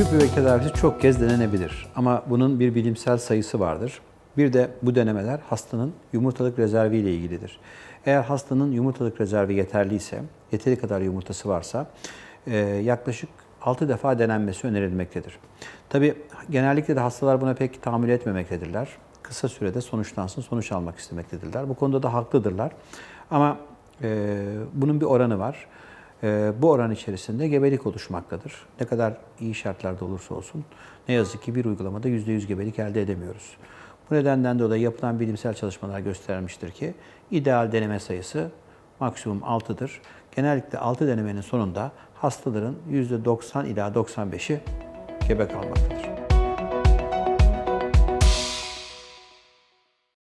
bebek tedavisi çok kez denenebilir ama bunun bir bilimsel sayısı vardır. Bir de bu denemeler hastanın yumurtalık rezervi ile ilgilidir. Eğer hastanın yumurtalık rezervi yeterliyse, yeteri kadar yumurtası varsa e, yaklaşık 6 defa denenmesi önerilmektedir. Tabi genellikle de hastalar buna pek tahammül etmemektedirler. Kısa sürede sonuçlansın, sonuç almak istemektedirler. Bu konuda da haklıdırlar. Ama e, bunun bir oranı var. E, bu oran içerisinde gebelik oluşmaktadır. Ne kadar iyi şartlarda olursa olsun ne yazık ki bir uygulamada %100 gebelik elde edemiyoruz. Bu nedenden dolayı yapılan bilimsel çalışmalar göstermiştir ki ideal deneme sayısı maksimum 6'dır. Genellikle 6 denemenin sonunda hastaların %90 ila 95'i gebe kalmaktadır.